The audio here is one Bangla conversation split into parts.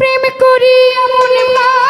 প্রেম করি এমন মা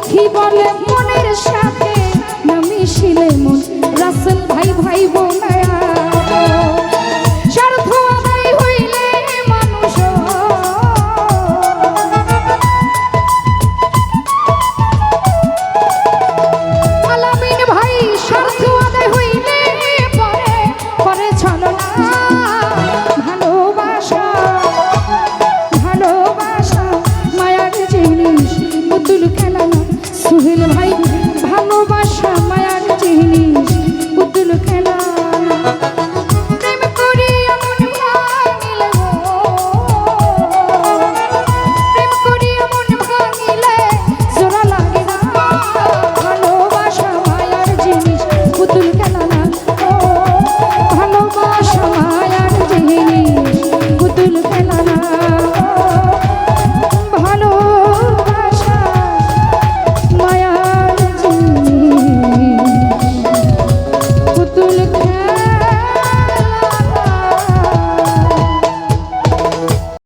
মিছি বলে মনের সাথে না মিশিলে মন। রাসেল ভাই ভাই বোনায়